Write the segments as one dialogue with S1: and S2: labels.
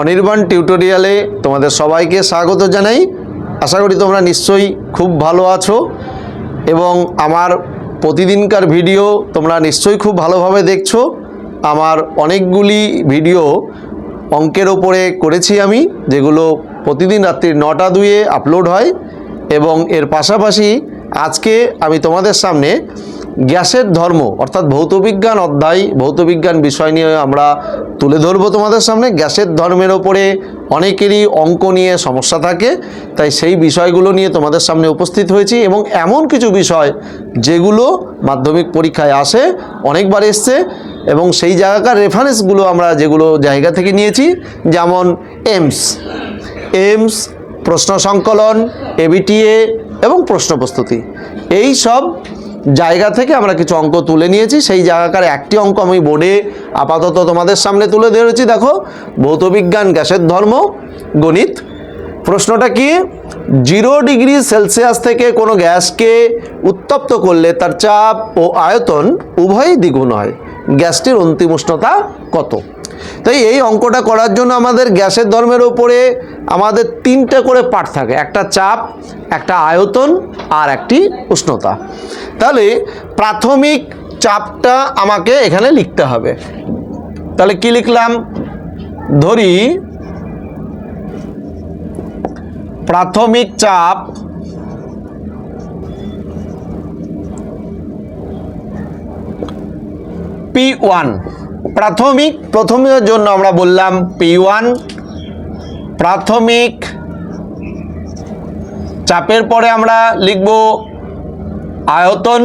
S1: অনির্বাণ টিউটোরিয়ালে তোমাদের সবাইকে স্বাগত জানাই। আশা করি তোমরা নিশ্চয়ই খুব ভালো আছো এবং আমার প্রতিদিনকার ভিডিও তোমরা নিশ্চয়ই খুব ভালোভাবে দেখছ। আমার অনেকগুলি ভিডিও অঙ্কের ওপরে করেছি আমি, যেগুলো প্রতিদিন রাত্রি নটা দুয়ে আপলোড হয় এবং এর পাশাপাশি আজকে আমি তোমাদের সামনে গ্যাসের ধর্ম, অর্থাৎ ভৌতবিজ্ঞান অধ্যায় ভৌতবিজ্ঞান বিষয় নিয়ে আমরা তুলে ধরবো তোমাদের সামনে। গ্যাসের ধর্মের ওপরে অনেকেরই অঙ্ক নিয়ে সমস্যা থাকে, তাই সেই বিষয়গুলো নিয়ে তোমাদের সামনে উপস্থিত হয়েছি এবং এমন কিছু বিষয় যেগুলো মাধ্যমিক পরীক্ষায় আসে, অনেকবার এসছে এবং সেই জায়গাকার রেফারেন্সগুলো আমরা যেগুলো জায়গা থেকে নিয়েছি, যেমন এমস। এমস, প্রশ্ন সংকলন এবিটিএ এবং প্রশ্ন প্রস্তুতি। এই সব জায়গা থেকে আমরা কিছু অঙ্ক তুলে নিয়েছি। সেই জায়গাকার একটি অঙ্ক আমি বোর্ডে আপাতত তোমাদের সামনে তুলে ধরেছি। দেখো, ভৌতবিজ্ঞান, গ্যাসের ধর্ম, গণিত। প্রশ্নটা কি? জিরো ডিগ্রি সেলসিয়াস থেকে কোনো গ্যাসকে উত্তপ্ত করলে তার চাপ ও আয়তন উভয়ই দ্বিগুণ হয়। গ্যাসটির অন্তিম উষ্ণতা কত? তাই এই অঙ্কটা করার জন্য আমাদের গ্যাসের ধর্মের ওপরে আমাদের তিনটে করে পার্ট থাকে, একটা চাপ, একটা আয়তন আর একটি উষ্ণতা। তাহলে প্রাথমিক চাপটা আমাকে এখানে লিখতে হবে। তাহলে কি লিখলাম? ধরি, প্রাথমিক চাপ পি ওয়ান প্রাথমিক, প্রথমের জন্য আমরা বললাম পি ওয়ান প্রাথমিক চাপের পরে আমরা লিখব আয়তন।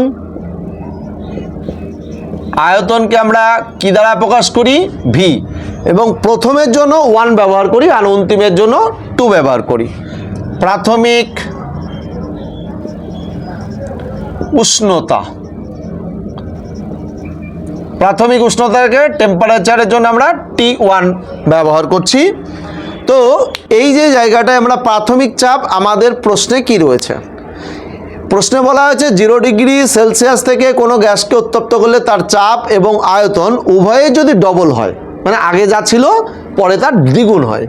S1: আয়তনকে আমরা কি দ্বারা প্রকাশ করি? ভি এবং প্রথমের জন্য ওয়ান ব্যবহার করি আর অন্তিমের জন্য টু ব্যবহার করি। প্রাথমিক উষ্ণতা। প্রাথমিক উষ্ণতাকে টেম্পারেচারের জন্য আমরা টি ওয়ান ব্যবহার করছি। তো এই যে জায়গাটায় আমরা প্রাথমিক চাপ, আমাদের প্রশ্নে কি রয়েছে? প্রশ্নে বলা হয়েছে জিরো ডিগ্রি সেলসিয়াস থেকে কোনো গ্যাসকে উত্তপ্ত করলে তার চাপ এবং আয়তন উভয়ে যদি ডবল হয় মানে আগে যা ছিল, পরে তার দ্বিগুণ হয়।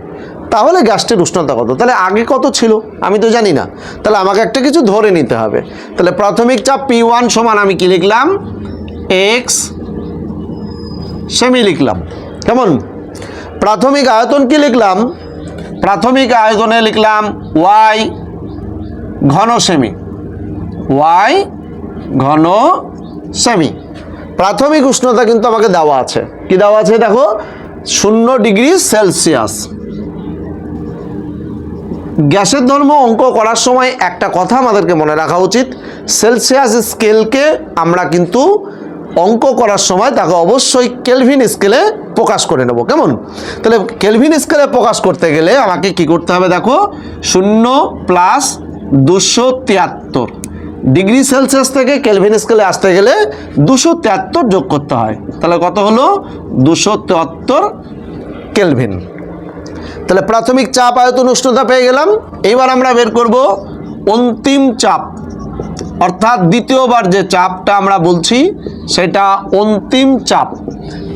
S1: তাহলে গ্যাসটির উষ্ণতা কত? তাহলে আগে কত ছিল? আমি তো জানি না। তাহলে আমাকে একটা কিছু ধরে নিতে হবে। তাহলে প্রাথমিক চাপ পি ওয়ান সমান আমি কি লিখলাম? এক্স সেমি লিখলাম। কেমন? প্রাথমিক আয়তন কি লিখলাম? প্রাথমিক আয়তনে লিখলাম ওয়াই ঘন সেমি। ওয়াই ঘন সেমি। প্রাথমিক উষ্ণতা কিন্তু আমাকে দেওয়া আছে। কি দেওয়া আছে দেখো? শূন্য ডিগ্রি সেলসিয়াস। গ্যাসের ধর্ম অঙ্ক করার সময় একটা কথা আমাদেরকে মনে রাখা উচিত। সেলসিয়াস স্কেলকে আমরা কিন্তু অঙ্ক করার সময় তাকে অবশ্যই কেলভিন স্কেলে প্রকাশ করে নেব। কেমন? তাহলে কেলভিন স্কেলে প্রকাশ করতে গেলে আমাকে কি করতে হবে দেখো? শূন্য প্লাস দুশো তিয়াত্তর। ডিগ্রি সেলসিয়াস থেকে কেলভিন স্কেলে আসতে গেলে দুশো তিয়াত্তর যোগ করতে হয়। তাহলে কত হলো? দুশো তিয়াত্তর কেলভিন তাহলে প্রাথমিক চাপ, আয়তন উষ্ণতা পেয়ে গেলাম। এইবার আমরা বের করব অন্তিম চাপ। অর্থাৎ দ্বিতীয়বার যে চাপটা আমরা বলছি, সেটা অন্তিম চাপ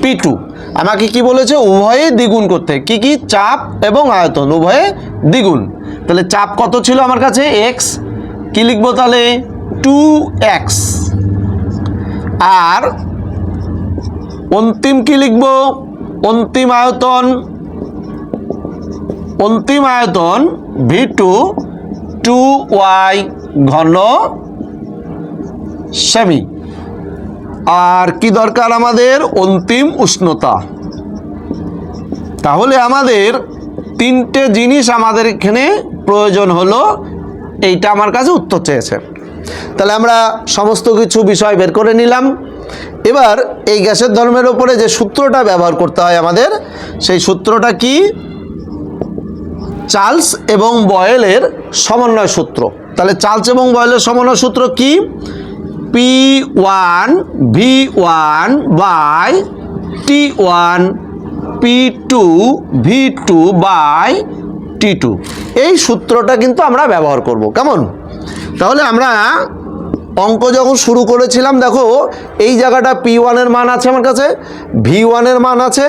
S1: পি টু আমাকে কি বলেছে? উভয়ে দ্বিগুণ করতে। কি কি? চাপ এবং আয়তন, উভয়ে দ্বিগুণ। তাহলে চাপ কত ছিল আমার কাছে? এক্স কি লিখব তাহলে? টু এক্স আর অন্তিম কি লিখব? অন্তিম আয়তন অন্তিম আয়তন ভি টু টু ওয়াই ঘন সেমি আর কি দরকার আমাদের? অন্তিম উষ্ণতা। তাহলে আমাদের তিনটে জিনিস আমাদের এখানে প্রয়োজন হলো, এইটা আমার কাছে উত্তর চেয়েছে। তাহলে আমরা সমস্ত কিছু বিষয় বের করে নিলাম। এবার এই গ্যাসের ধর্মের ওপরে যে সূত্রটা ব্যবহার করতে হয় আমাদের, সেই সূত্রটা কি? চার্লস এবং বয়েলের সমন্বয় সূত্র। তাহলে চার্লস এবং বয়েলের সমন্বয় সূত্র কি? P one V one by T one P two V two by T two এই সূত্রটা কিন্তু আমরা ব্যবহার করব, কেমন? তাহলে আমরা অঙ্ক যখন শুরু করেছিলাম, দেখো, এই জায়গাটা পি ওয়ানের মান আছে আমার কাছে ভি ওয়ানের মান আছে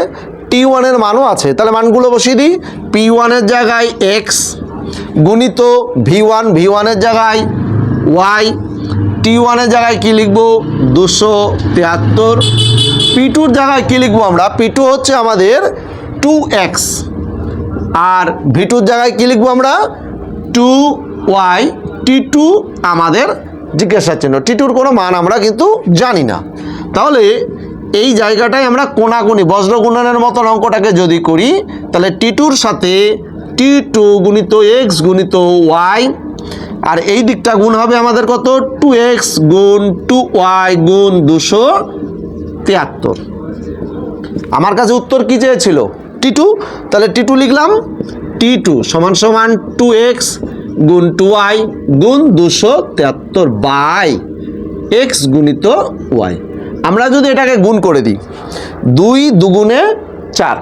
S1: টি ওয়ানের মানও আছে। তাহলে মানগুলো বসিয়ে দিই পি ওয়ানের জায়গায় এক্স গুণিত ভি ওয়ান ভি ওয়ানের জায়গায় ওয়াই টি ওয়ানের জায়গায় কী লিখব? দুশো তিয়াত্তর পি টুর জায়গায় কী লিখব আমরা? পি টু হচ্ছে আমাদের টু এক্স আর ভি টুর জায়গায় কী লিখব আমরা? টু ওয়াই টি টু আমাদের জিজ্ঞাসার চিহ্ন। টি টুর কোনো মান আমরা কিন্তু জানি না। তাহলে এই জায়গাটায় আমরা কোনাগুনি বজ্র গুণনের মতন অঙ্কটাকে যদি করি, তাহলে টি টুর সাথে টি টু গুণিত এক্স গুণিত ওয়াই আর এই দিকটা গুণ হবে আমাদের কত? টু এক্স গুণ টু ওয়াই গুণ দুশো তিয়াত্তর। আমার কাছে উত্তর কী চেয়েছিল? টি টু তাহলে টি টু লিখলাম টি টু সমান সমান টু এক্স গুণ টু ওয়াই গুণ দুশো তেহাত্তর বাই এক্স গুণিত ওয়াই আমরা যদি এটাকে গুণ করে দিই, দুই দুগুণে চার।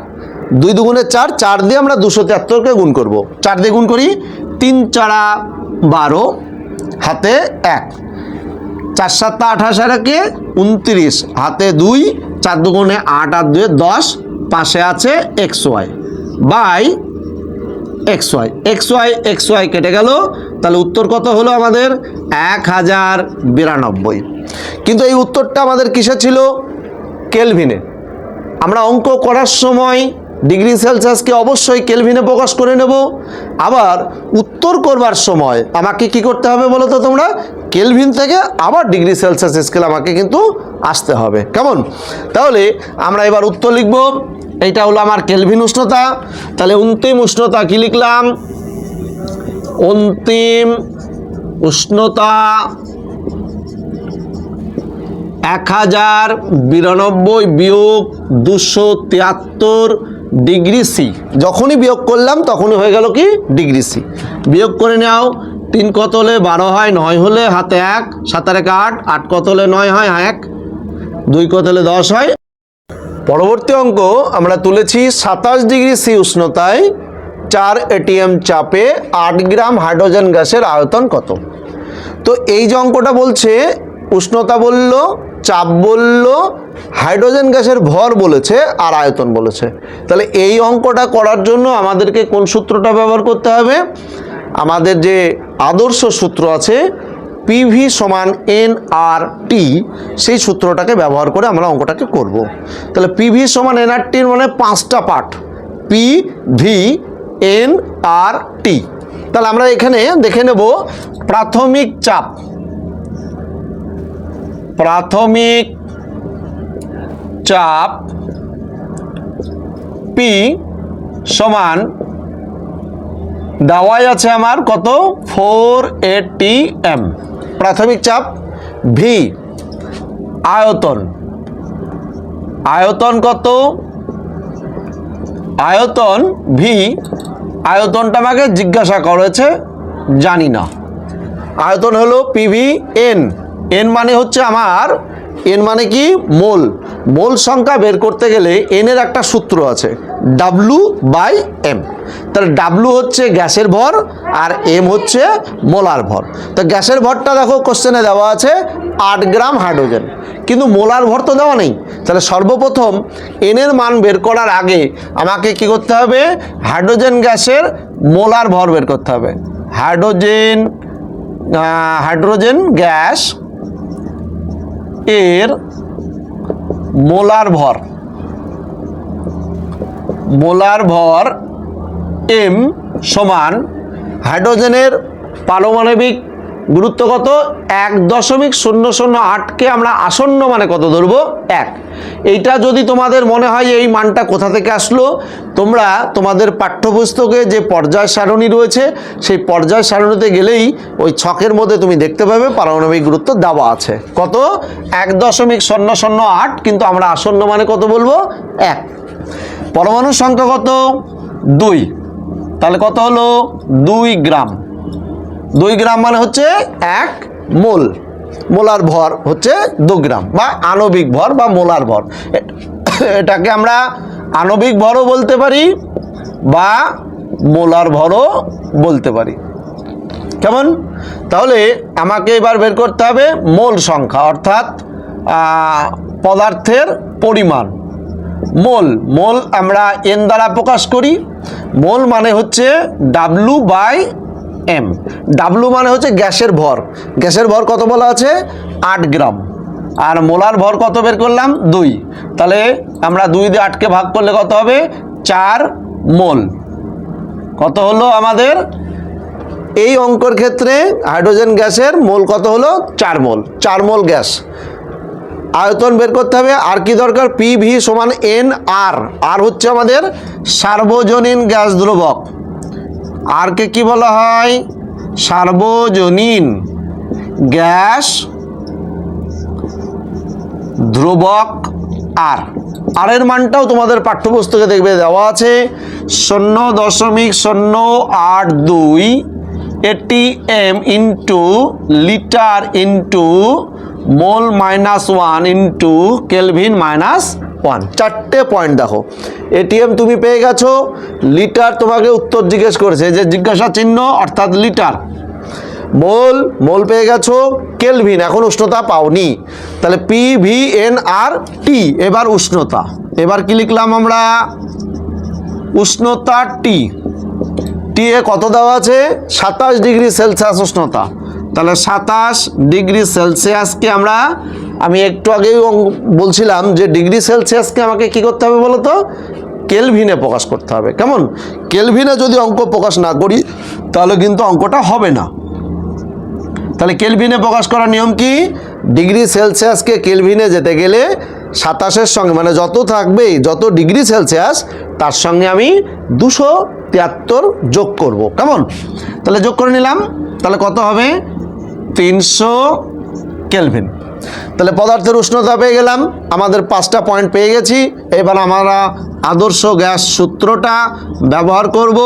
S1: দুই দুগুণে চার চার দিয়ে আমরা দুশো তিয়াত্তরকে গুণ করব। চার দিয়ে গুণ করি, তিন চারা বারো, হাতে এক। চার সাতটা আঠাশ আর একে উনত্রিশ। হাতে দুই, চার দুগুণে আট আর দুয়ে দশ, পাশে আছে X Y. By X Y. X Y X Y কেটে গেল। তাহলে উত্তর কত হলো আমাদের? এক হাজার বিরানব্বই। কিন্তু এই উত্তরটা আমাদের কিসে ছিল? কেলভিনে। আমরা অঙ্ক করার সময় ডিগ্রি সেলসিয়াসকে অবশ্যই কেলভিনে প্রকাশ করে নেব। আবার উত্তর করবার সময় আমাকে কি করতে হবে বলো তো তোমরা? কেলভিন থেকে আবার ডিগ্রি সেলসিয়াস স্কেল আমাকে কিন্তু আসতে হবে। কেমন? তাহলে আমরা এবার উত্তর লিখব। এইটা হলো আমার কেলভিন উষ্ণতা। তাহলে অন্তিম উষ্ণতা কি লিখলাম? অন্তিম উষ্ণতা এক হাজার বিরানব্বই বিয়োগ দুশো তিয়াত্তর ডিগ্রি সি যখনই বিয়োগ করলাম, তখনই হয়ে গেল কি? ডিগ্রি সি বিয়োগ করে নাও, তিন কত হলে বারো হয়? নয় হলে হাতে এক সাতার এক আট আট কত হলে নয় হয়? এক। দুই কত হলে দশ হয়? পরবর্তী অঙ্ক, আমরা তুলেছি সাতাশ ডিগ্রি সি উষ্ণতায়, চার এটিএম চাপে আট গ্রাম হাইড্রোজেন গ্যাসের আয়তন কত? তো এই যে অঙ্কটা বলছে, উষ্ণতা বলল চাপ বলল, হাইড্রোজেন গ্যাসের ভর বলেছে আর আয়তন বলেছে। তাহলে এই অঙ্কটা করার জন্য আমাদেরকে কোন সূত্রটা ব্যবহার করতে হবে? আমাদের যে আদর্শ সূত্র আছে পিভি সমান এন আর টি সেই সূত্রটাকে ব্যবহার করে আমরা অঙ্কটাকে করব। তাহলে পিভি সমান এন আর টির মানে পাঁচটা part P V N R T তাহলে আমরা এখানে দেখে নেব প্রাথমিক চাপ। প্রাথমিক চাপ পি সমান, দেওয়াই আছে আমার কত? ফোর এটি এম প্রাথমিক চাপ ভি আয়তন। আয়তন কত? আয়তন ভি আয়তনটা আমাকে জিজ্ঞাসা করেছে, জানি না। আয়তন হলো পিভি এন এন মানে হচ্ছে আমার এন মানে কি? মোল। মোল সংখ্যা বের করতে গেলে এনের একটা সূত্র আছে ডাব্লু বাই এম তাহলে ডাব্লু হচ্ছে গ্যাসের ভর আর এম হচ্ছে মোলার ভর। তো গ্যাসের ভরটা দেখো কোশ্চেনে দেওয়া আছে, আট গ্রাম হাইড্রোজেন। কিন্তু মোলার ভর তো দেওয়া নেই। তাহলে সর্বপ্রথম এনের মান বের করার আগে আমাকে কি করতে হবে? হাইড্রোজেন গ্যাসের মোলার ভর বের করতে হবে। হাইড্রোজেন হাইড্রোজেন গ্যাস এর মোলার ভর। মোলার ভর এম সমান হাইড্রোজেনের পারমাণবিক গুরুত্ব কত? এক দশমিক শূন্য শূন্য আটকে আমরা আসন্ন মানে কত ধরবো? এক। এইটা যদি তোমাদের মনে হয় এই মানটা কোথা থেকে আসলো, তোমরা তোমাদের পাঠ্যপুস্তকে যে পর্যায় সারণী রয়েছে, সেই পর্যায় সারণীতে গেলেই ওই ছকের মধ্যে তুমি দেখতে পাবে পারমাণবিক গুরুত্ব দেওয়া আছে। কত? এক দশমিক শূন্য শূন্য আট, কিন্তু আমরা আসন্ন মানে কত বলব? এক। পরমাণুর সংখ্যা কত? দুই। তাহলে কত হলো? দুই গ্রাম। দুই গ্রাম মানে হচ্ছে এক মোল। মোলার ভর হচ্ছে দু গ্রাম বা আণবিক ভর বা মোলার ভর। এটাকে আমরা আণবিক ভরও বলতে পারি বা মোলার ভরও বলতে পারি। কেমন? তাহলে আমাকে এবার বের করতে হবে মোল সংখ্যা, অর্থাৎ পদার্থের পরিমাণ। মোল মোল আমরা এন দ্বারা প্রকাশ করি। মোল মানে হচ্ছে ডাব্লু বাই এম ডাব্লু মানে হচ্ছে গ্যাসের ভর। গ্যাসের ভর কত বলা আছে? আট গ্রাম। আর মোলার ভর কত বের করলাম? দুই। তাহলে আমরা দুই দিয়ে আটকে ভাগ করলে কত হবে? চার মোল। কত হলো আমাদের? এই অঙ্কর ক্ষেত্রে হাইড্রোজেন গ্যাসের মোল কত হলো? চার মোল। চার মোল গ্যাস। আয়তন বের করতে হবে। আর কি দরকার? পি ভি সমান এন আর আর হচ্ছে আমাদের সার্বজনীন গ্যাস ধ্রুবক। আরকে কি বলা হয়? সার্বজনীন। গ্যাস, ধ্রুবক, আর। আর এর মানটাও তোমাদের পাঠ্যপুস্তকে দেখবে দেওয়া আছে। শূন্য দশমিক শূন্য আট দুই A T M into litre into mole minus one into kelvin minus one চারটে পয়েন্ট দেখো। এটিএম তুমি পেয়ে গেছো। লিটার তোমাকে উত্তর জিজ্ঞেস করেছে, যে জিজ্ঞাসা চিহ্ন অর্থাৎ লিটার মোল মোল পেয়ে গেছো। কেলভিন এখন উষ্ণতা পাওনি। তাহলে P V N R T এবার উষ্ণতা। এবার কি লিখলাম আমরা? উষ্ণতা টি টি এ কত দেওয়া আছে? সাতাশ ডিগ্রি সেলসিয়াস উষ্ণতা। তাহলে সাতাশ ডিগ্রি সেলসিয়াসকে আমরা, আমি একটু আগেই বলছিলাম যে ডিগ্রি সেলসিয়াসকে আমাকে কি করতে হবে বলো তো? কেলভিনে প্রকাশ করতে হবে। কেমন? কেলভিনে যদি অঙ্ক প্রকাশ না করি, তাহলে কিন্তু অঙ্কটা হবে না। তাহলে কেলভিনে প্রকাশ করার নিয়ম কি? ডিগ্রি সেলসিয়াসকে কেলভিনে যেতে গেলে সাতাশের সঙ্গে মানে যত থাকবে, যত ডিগ্রি সেলসিয়াস, তার সঙ্গে আমি দুশো তিয়াত্তর যোগ করব। কেমন? তাহলে যোগ করে নিলাম। তাহলে কত হবে? তিনশো কেলভিন তাহলে পদার্থের উষ্ণতা পেয়ে গেলাম, আমাদের পাঁচটা পয়েন্ট পেয়ে গেছি। এবার আমরা আদর্শ গ্যাস সূত্রটা ব্যবহার করব।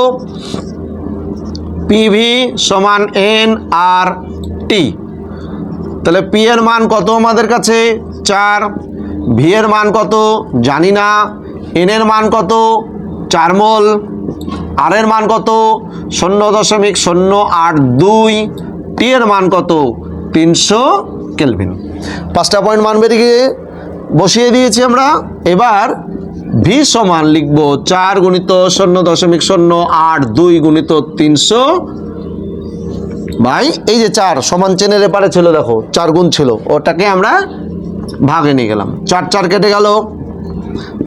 S1: পিভি সমান এন আর টি তাহলে পি এর মান কত আমাদের কাছে? চার। ভি এর মান কত? জানি না। এন এর মান কত? চার মোল। আর এর মান কত? শূন্য দশমিক শূন্য আট দুই। টি এর মান কত? তিনশো কেলভিন। পাঁচটা পয়েন্ট মান বেরিয়ে বসিয়ে দিয়েছি আমরা। এবার ভি সমান লিখব চার গুণিত শূন্য দশমিক শূন্য আট দুই গুণিত তিনশো ভাই এই যে চার সমান চেনের এপারে ছিল দেখো, চার গুণ ছিল, ওটাকে আমরা ভাগে নিয়ে গেলাম। চার চার কেটে গেল।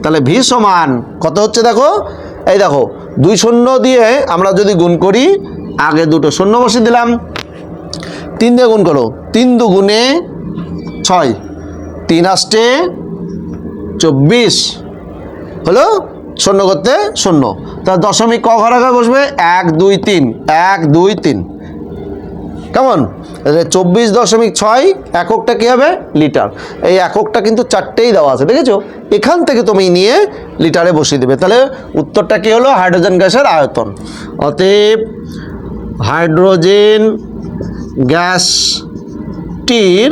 S1: তাহলে ভি সমান কত হচ্ছে দেখো? এই দেখো, দুই শূন্য দিয়ে আমরা যদি গুণ করি, আগে দুটো শূন্য বসে দিলাম। তিন দিয়ে গুণ করো। তিন দু গুণে ছয়। তিন আসতে চব্বিশ। হলো শূন্য করতে শূন্য। তা দশমিক ক ঘর আগে বসবে? এক, দুই, তিন। এক, দুই, তিন। কেমন? চব্বিশ দশমিক ছয় এককটা কী হবে? লিটার। এই এককটা কিন্তু চারটেই দেওয়া আছে, দেখেছ? এখান থেকে তুমি নিয়ে লিটারে বসিয়ে দেবে। তাহলে উত্তরটা কী হলো? হাইড্রোজেন গ্যাসের আয়তন। অতএব হাইড্রোজেন গ্যাসটির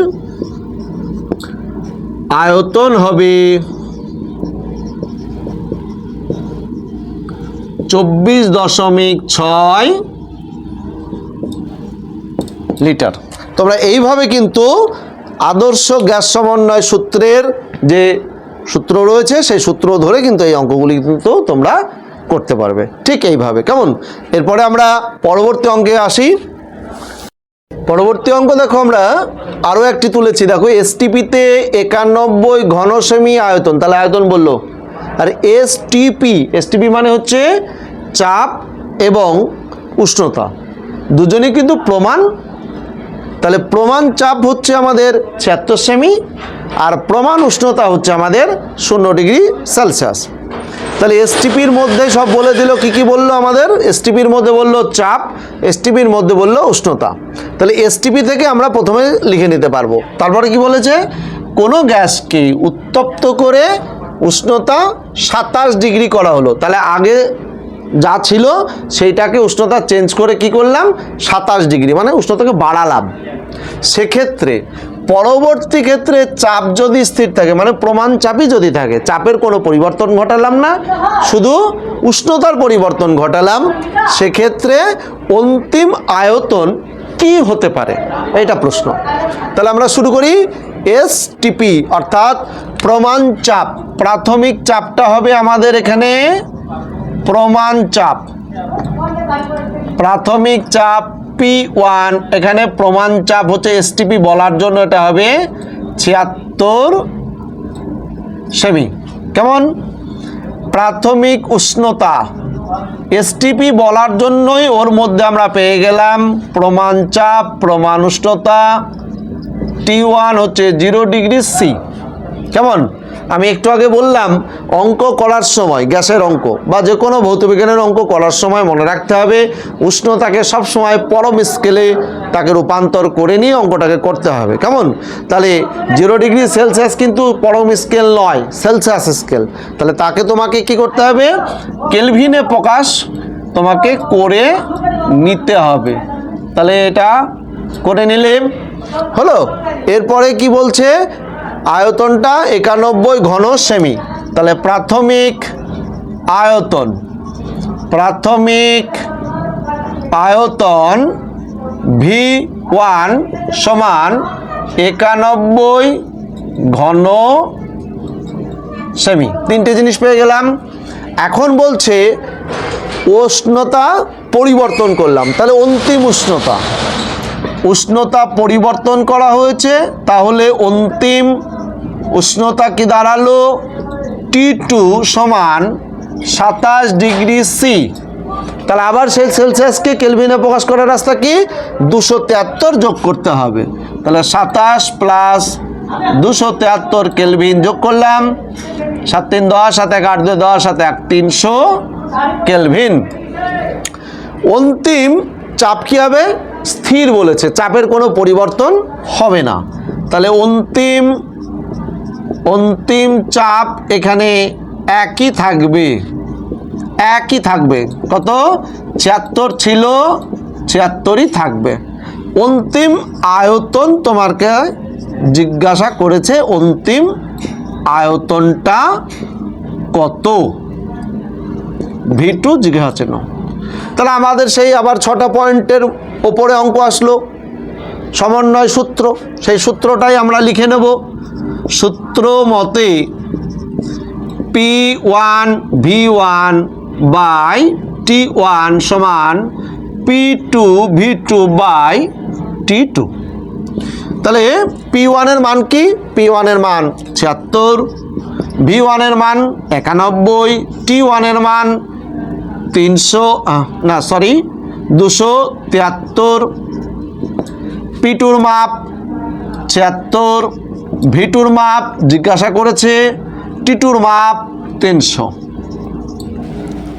S1: আয়তন হবে চব্বিশ দশমিক ছয় লিটার। তোমরা এইভাবে কিন্তু আদর্শ গ্যাস সমন্বয় সূত্রের যে সূত্র রয়েছে, সেই সূত্র ধরে কিন্তু এই অঙ্কগুলি কিন্তু তোমরা করতে পারবে। ঠিক এইভাবে। কেমন? এরপরে আমরা পরবর্তী অঙ্কে আসি। পরবর্তী অঙ্ক দেখো আমরা আরও একটি তুলেছি। দেখো এসটিপিতে একানব্বই ঘন সেমি আয়তন, তাহলে আয়তন বলল। আর এসটিপি এসটিপি মানে হচ্ছে চাপ এবং উষ্ণতা। দুজনেই কিন্তু প্রমাণ। তাহলে প্রমাণ চাপ হচ্ছে আমাদের ছিয়াত্তর সেমি, আর প্রমাণ উষ্ণতা হচ্ছে আমাদের শূন্য ডিগ্রি সেলসিয়াস। তাহলে এসটিপির মধ্যে সব বলে দিল, কি কি বলল আমাদের? এসটিপির মধ্যে বলল চাপ এসটিপির মধ্যে বলল উষ্ণতা। তাহলে এসটিপি থেকে আমরা প্রথমে লিখে নিতে পারব। তারপরে কি বলেছে? কোনো গ্যাসকে উত্তপ্ত করে উষ্ণতা সাতাশ ডিগ্রি করা হলো। তাহলে আগে যা ছিল, সেইটাকে উষ্ণতা চেঞ্জ করে কি করলাম? সাতাশ ডিগ্রি মানে উষ্ণতাকে বাড়ালাম। সেক্ষেত্রে পরবর্তী ক্ষেত্রে চাপ যদি স্থির থাকে মানে প্রমাণ চাপই যদি থাকে, চাপের কোনো পরিবর্তন ঘটালাম না, শুধু উষ্ণতার পরিবর্তন ঘটালাম, সেক্ষেত্রে অন্তিম আয়তন কি হতে পারে? এটা প্রশ্ন। তাহলে আমরা শুরু করি এসটিপি অর্থাৎ প্রমাণ চাপ। প্রাথমিক চাপটা হবে আমাদের এখানে প্রমাণ চাপ। প্রাথমিক চাপ পি ওয়ান এখানে প্রমাণ চাপ হচ্ছে এসটিপি বলার জন্য এটা হবে ছিয়াত্তর সেমি। কেমন? প্রাথমিক উষ্ণতা। এসটিপি বলার জন্যই ওর মধ্যে আমরা পেয়ে গেলাম প্রমাণ চাপ, প্রমাণ উষ্ণতা টি ওয়ান হচ্ছে জিরো ডিগ্রি সি কেমন? আমি একটু আগে বললাম, অঙ্ক করার সময়, গ্যাসের অঙ্ক বা যে কোনো ভৌতবিজ্ঞানের অঙ্ক করার সময় মনে রাখতে হবে, উষ্ণতাকে সব সময় পরম স্কেলে তাকে রূপান্তর করে নিয়ে অঙ্কটাকে করতে হবে। কেমন? তাহলে জিরো ডিগ্রি সেলসিয়াস কিন্তু পরম স্কেল নয় সেলসিয়াস স্কেল তাহলে তাকে তোমাকে কি করতে হবে? কেলভিনে প্রকাশ তোমাকে করে নিতে হবে। তাহলে এটা করে নিলে হলো? এরপরে কি বলছে? আয়তনটা একানব্বই ঘন সেমি। তাহলে প্রাথমিক আয়তন প্রাথমিক আয়তন ভি ওয়ান সমান একানব্বই ঘন সেমি। তিনটে জিনিস পেয়ে গেলাম। এখন বলছে উষ্ণতা পরিবর্তন করলাম। তাহলে অন্তিম উষ্ণতা। উষ্ণতা পরিবর্তন করা হয়েছে, তাহলে অন্তিম উষ্ণতা কি দাঁড়াল? টি টু সমান সাতাশ ডিগ্রি সি তাহলে আবার সেই সেলসিয়াসকে কেলভিনে প্রকাশ করার রাস্তা কি? দুশো তেহাত্তর যোগ করতে হবে। তাহলে সাতাশ প্লাস দুশো তেহাত্তর কেলভিন যোগ করলাম। সাত তিন দশ, সাত এক আট দুই দশ, সাত এক তিনশো কেলভিন। অন্তিম চাপ কী হবে? স্থির বলেছে। চাপের কোনো পরিবর্তন হবে না। তাহলে অন্তিম অন্তিম চাপ এখানে একই থাকবে। একই থাকবে। কত? ছিয়াত্তর ছিল, ছিয়াত্তরই থাকবে। অন্তিম আয়তন তোমাকে জিজ্ঞাসা করেছে, অন্তিম আয়তনটা কত? ভি টু জিজ্ঞাসা চিহ্ন। তাহলে আমাদের সেই আবার ছটা পয়েন্টের ওপরে অঙ্ক আসলো। সমন্বয় সূত্র, সেই সূত্রটাই আমরা লিখে নেব। সূত্র মতে P one V one by T one সমান P two V two by T two তাহলে পি ওয়ানের মান কি? পি ওয়ানের মান ছিয়াত্তর ভি ওয়ানের মান একানব্বই টি ওয়ানের মান তিনশো না সরি দুশো তিয়াত্তর। পিটুর মাপ ছিয়াত্তর ভিটুর মাপ জিজ্ঞাসা করেছে, টিটুর মাপ তিনশো।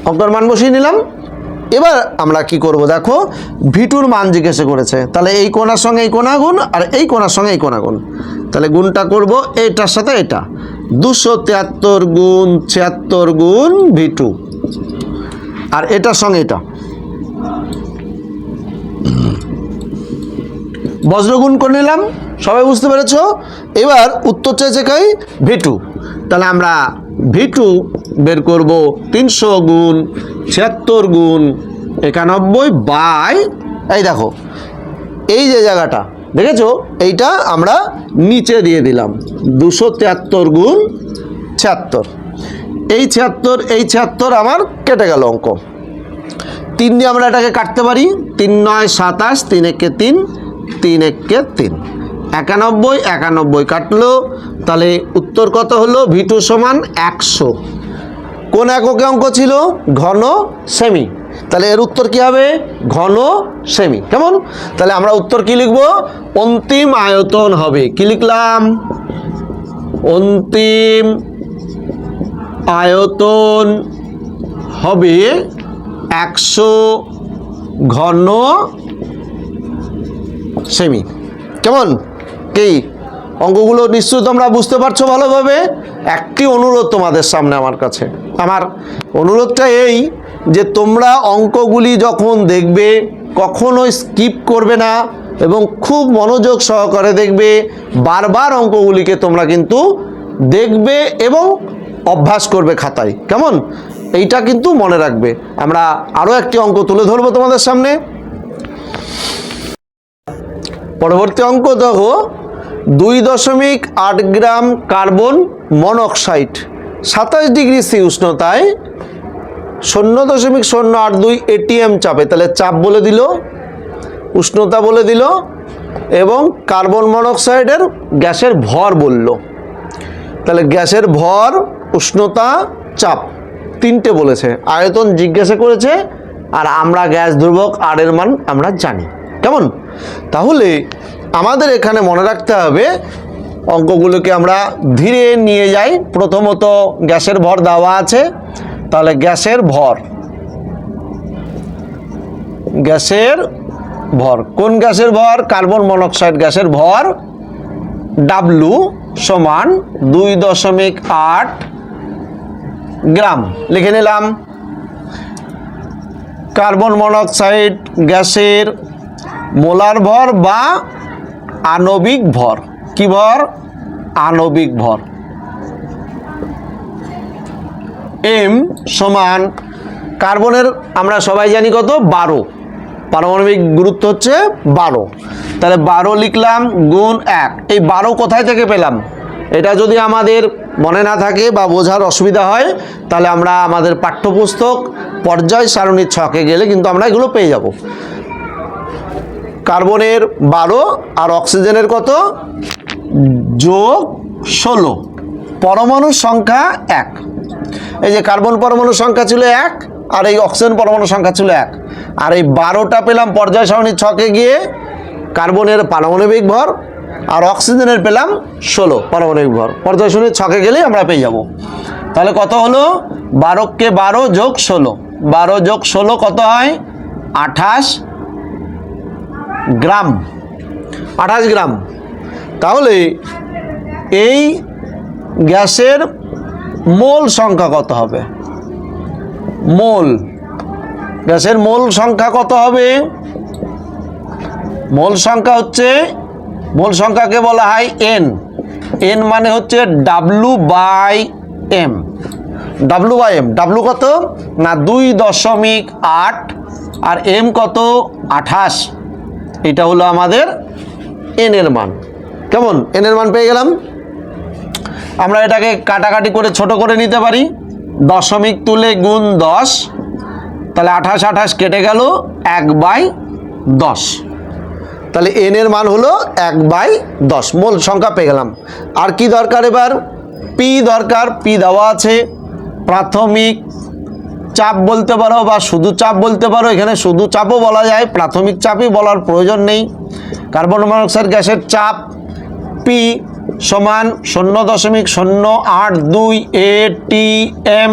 S1: অঙ্কর মান বসিয়ে নিলাম। এবার আমরা কি করব দেখো, ভিটুর মান জিজ্ঞাসা করেছে। তাহলে এই কোনার সঙ্গে এই কোণা গুণ আর এই কোনার সঙ্গে এই কোণা গুণ তাহলে গুণটা করব এইটার সাথে এটা। দুশো তিয়াত্তর গুণ ছিয়াত্তর গুণ ভিটু। আর এটার সঙ্গে এটা। বজ্রগুণ করে নিলাম। সবাই বুঝতে পেরেছ? এবার উত্তর চাইছে কাই? ভিটু তাহলে আমরা ভিটু বের করব তিনশো গুণ ছিয়াত্তর গুণ একানব্বই বাই, এই দেখো, এই যে জায়গাটা, দেখেছ? এইটা আমরা নিচে দিয়ে দিলাম, দুশো তিয়াত্তর গুণ ছিয়াত্তর। এই ছিয়াত্তর এই ছিয়াত্তর আমার কেটে গেল অঙ্ক। তিন দিয়ে আমরা এটাকে কাটতে পারি, তিন নয় সাতাশ, তিন একে তিন তিন একে তিন। একানব্বই একানব্বই কাটলো। তাহলে উত্তর কত হলো? ভিটু সমান একশো। কোন এককে অঙ্ক ছিল? ঘন সেমি তাহলে এর উত্তর কি হবে? ঘন সেমি কেমন? তাহলে আমরা উত্তর কি লিখব? অন্তিম আয়তন হবে। কি লিখলাম? অন্তিম আয়তন হবে একশো ঘন সেমি কেমন? কি? অঙ্কগুলো নিশ্চয়ই তোমরা বুঝতে পারছ ভালোভাবে? একটি অনুরোধ তোমাদের সামনে আমার কাছে। আমার অনুরোধটা এই যে তোমরা অঙ্কগুলি যখন দেখবে, কখনো স্কিপ করবে না এবং খুব মনোযোগ সহকারে দেখবে, বারবার অঙ্কগুলিকে তোমরা কিন্তু দেখবে এবং অভ্যাস করবে খাতায়। কেমন? এইটা কিন্তু মনে রাখবে। আমরা আরও একটি অঙ্ক তুলে ধরবো তোমাদের সামনে। পরবর্তী অঙ্ক দেখো, দুই দশমিক আট গ্রাম কার্বন মনোক্সাইড, সাতাশ ডিগ্রি সি উষ্ণতায়, শূন্য দশমিক শূন্য আট দুই এটিএম চাপে, তাহলে চাপ বলে দিল, উষ্ণতা বলে দিল, এবং কার্বন মনোক্সাইডের গ্যাসের ভর বলল। তাহলে গ্যাসের ভর, উষ্ণতা, চাপ, তিনটে বলেছে, আয়তন জিজ্ঞাসা করেছে, আর আমরা গ্যাস ধ্রুবক আর এর মান আমরা জানি। কেমন? তাহলে আমাদের এখানে মনে রাখতে হবে, অঙ্কগুলোকে আমরা ধীরে নিয়ে যাই। প্রথমত গ্যাসের ভর দেওয়া আছে, তাহলে গ্যাসের ভর। গ্যাসের ভর। কোন গ্যাসের ভর? কার্বন মনোক্সাইড গ্যাসের ভর। ডাব্লু সমান দুই দশমিক আট গ্রাম। লিখে নিলাম। কার্বন মনোক্সাইড গ্যাসের মোলার ভর বা আণবিক ভর। কি ভর? আণবিক ভর। এম সমান কার্বনের, আমরা সবাই জানি কত? বারো। পারমাণবিক গুরুত্ব হচ্ছে বারো। তাহলে বারো লিখলাম গুণ এক। এই বারো কোথায় থেকে পেলাম? এটা যদি আমাদের মনে না থাকে বা বোঝার অসুবিধা হয়, তাহলে আমরা আমাদের পাঠ্যপুস্তক পর্যায় সারণীর ছকে গেলে কিন্তু আমরা এগুলো পেয়ে যাব। কার্বনের বারো আর অক্সিজেনের কত? যোগ ষোলো। পরমাণুর সংখ্যা এক। এই যে কার্বন পরমাণুর সংখ্যা ছিল এক আর এই অক্সিজেন পরমাণুর সংখ্যা ছিল এক। আর এই বারোটা পেলাম পর্যায় সারণীর ছকে গিয়ে কার্বনের পারমাণবিক ভর আর অক্সিজেনের পেলাম ষোলো পারমাণবিক ভর। পর্যায় সারণীর ছকে গেলেই আমরা পেয়ে যাব। তাহলে কত হলো? বারোকে বারো যোগ ষোলো। বারো যোগ ষোলো কত হয়? আঠাশ। গ্রাম, আঠাশ গ্রাম। তাহলে এই গ্যাসের মোল সংখ্যা কত হবে? মোল। গ্যাসের মোল সংখ্যা কত হবে? মোল সংখ্যা হচ্ছে, মোল সংখ্যাকে বলা হয় এন এন মানে হচ্ছে W by M W by M W কত? না, দুই দশমিক আট। আর এম কত? আঠাশ। এটা হলো আমাদের এন এর মান। কেমন? এন এর মান পেয়ে গেলাম? আমরা এটাকে কাটাকাটি করে ছোট করে নিতে পারি। দশমিক তুলে গুণ দশ। তাহলে আঠাশ আঠাশ কেটে গেল এক বাই দশ। তাহলে এন এর মান হলো এক বাই দশ। মূল সংখ্যা পেয়ে গেলাম। আর কি দরকার এবার? পি দরকার। পি দেওয়া আছে প্রাথমিক চাপ বলতে পারো বা শুধু চাপ বলতে পারো, এখানে শুধু চাপও বলা যায়, প্রাথমিক চাপই বলার প্রয়োজন নেই। কার্বন মনোক্সাইড গ্যাসের চাপ পি সমান শূন্য দশমিক শূন্য আট দুই এ টি এম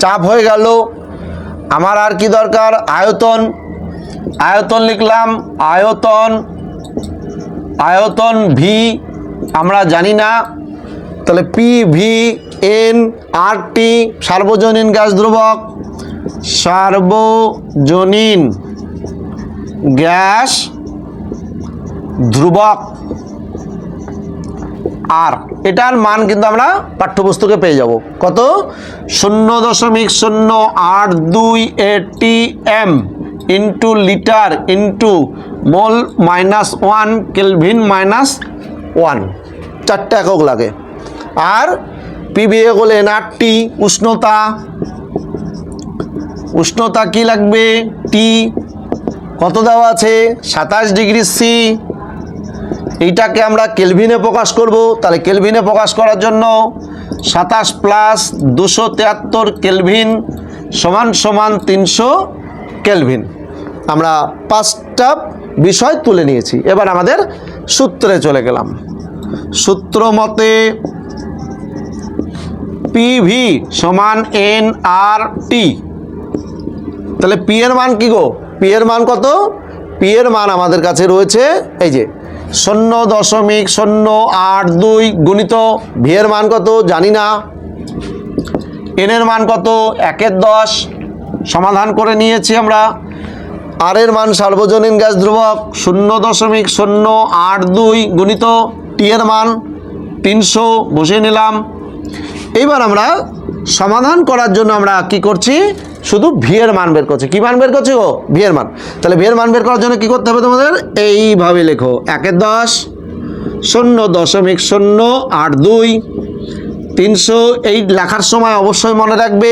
S1: চাপ হয়ে গেল। আমার আর কি দরকার? আয়তন। আয়তন লিখলাম, আয়তন আয়তন ভি আমরা জানি না। তাহলে P V N R T সার্বজনীন গ্যাস ধ্রুবক, সার্বজনীন গ্যাস ধ্রুবক আর। এটার মান কিন্তু আমরা পাঠ্যপুস্তকে পেয়ে যাব। কত? শূন্য দশমিক শূন্য আট দুই A T M into litre into mole minus one kelvin minus one. চারটে একক লাগে। আর পিবিএ হলে এনআরটি উষ্ণতা। উষ্ণতা কি লাগবে? টি কত দেওয়া আছে? সাতাশ ডিগ্রি সি এইটাকে আমরা কেলভিনে প্রকাশ করব। তাহলে কেলভিনে প্রকাশ করার জন্য সাতাশ প্লাস দুশো তেয়াত্তর কেলভিন সমান সমান তিনশো কেলভিন। আমরা পাঁচটা বিষয় তুলে নিয়েছি। এবার আমাদের সূত্রে চলে গেলাম। সূত্র মতে পিভি সমান এন আর টি তাহলে পি এর মান কি গো? পি এর মান কত? পি এর মান আমাদের কাছে রয়েছে, এই যে, শূন্য দশমিক শূন্য আট দুই গুণিত ভি এর মান কত? জানি না। এন এর মান কত? একের দশ। সমাধান করে নিয়েছি আমরা। আর এর মান সার্বজনীন গ্যাস ধ্রুবক, শূন্য দশমিক শূন্য আট দুই গুণিত টি এর মান। তিনশো বসিয়ে নিলাম। এইবার আমরা সমাধান করার জন্য আমরা কি করছি? শুধু ভি এর মান বের করছি। কি মান বের করছি ও ভি এর মান। তাহলে ভি এর মান বের করার জন্য কি করতে হবে তোমাদের? এইভাবে লেখো। একের দশ, শূন্য দশমিক শূন্য আট দুই, তিনশো। এই লেখার সময় অবশ্যই মনে রাখবে,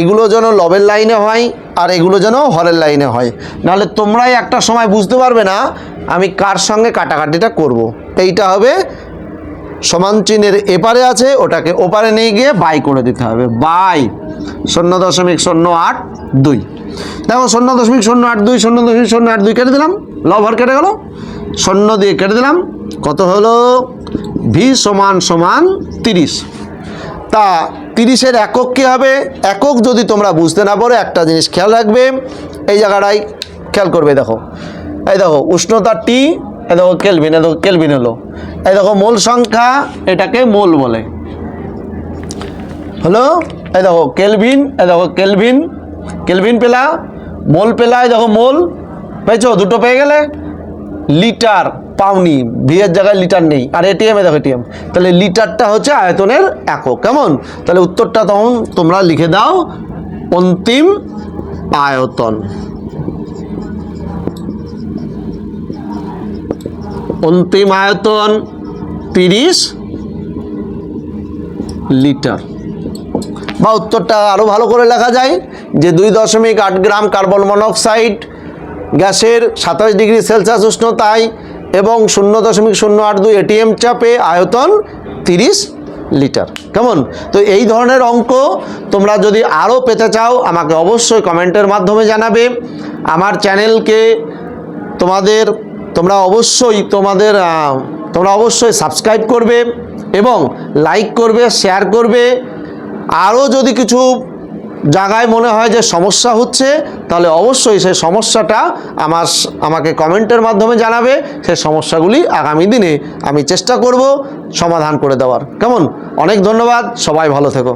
S1: এগুলো যেন লবের লাইনে হয় আর এগুলো যেন হরের লাইনে হয়। নাহলে তোমরাই একটা সময় বুঝতে পারবে না, আমি কার সঙ্গে কাটাকাটিটা করব। এইটা হবে সমান চিহ্নের এপারে আছে, ওটাকে ওপারে নিয়ে গিয়ে বাই করে দিতে হবে। বাই, শূন্য দশমিক শূন্য আট দুই। দেখো, শূন্য দশমিক শূন্য আট দুই, শূন্য দশমিক শূন্য আট দুই কেটে দিলাম লভার কেটে গেল। শূন্য দিয়ে কেটে দিলাম, কত হলো? ভি সমান সমান তিরিশ। তা তিরিশের একক কী হবে? একক যদি তোমরা বুঝতে না পারো, একটা জিনিস খেয়াল রাখবে। এই জায়গাটায় খেয়াল করবে, দেখো। এই দেখো, উষ্ণতা টি এই দেখো কেলভিন, এই দেখো কেলভিন হলো। এই দেখো মোল সংখ্যা, এটাকে মোল বলে। হলো? এই দেখো কেলভিন, এই দেখো কেলভিন। কেলভিন পেলা, মোল পেলা, এই দেখো মোল। পেয়েছ? দুটো পেয়ে গেলে? লিটার পাওনি ভিয়ের জায়গায় লিটার নেই। আর এটিএমে দেখো এটিএম তাহলে লিটারটা হচ্ছে আয়তনের একক। কেমন? তাহলে উত্তরটা তখন তোমরা লিখে দাও। অন্তিম আয়তন। অন্তিম আয়তন তিরিশ লিটার। বা উত্তরটা আরও ভালো করে লেখা যায় যে দুই দশমিক আট গ্রাম কার্বন মনোক্সাইড গ্যাসের সাতাশ ডিগ্রি সেলসিয়াস উষ্ণতায় এবং শূন্য দশমিক শূন্য আট দুই এটিএম চাপে আয়তন তিরিশ লিটার। কেমন? তো এই ধরনের অঙ্ক তোমরা যদি আরও পেতে চাও, আমাকে অবশ্যই কমেন্টের মাধ্যমে জানাবে। আমার চ্যানেলকে তোমাদের তোমরা অবশ্যই তোমাদের তোমরা অবশ্যই সাবস্ক্রাইব করবে এবং লাইক করবে শেয়ার করবে। আরও যদি কিছু জায়গায় মনে হয় যে সমস্যা হচ্ছে, তাহলে অবশ্যই সেই সমস্যাটা আমার, আমাকে কমেন্টের মাধ্যমে জানাবে। সেই সমস্যাগুলি আগামী দিনে আমি চেষ্টা করব সমাধান করে দেওয়ার। কেমন? অনেক ধন্যবাদ। সবাই ভালো থেকো।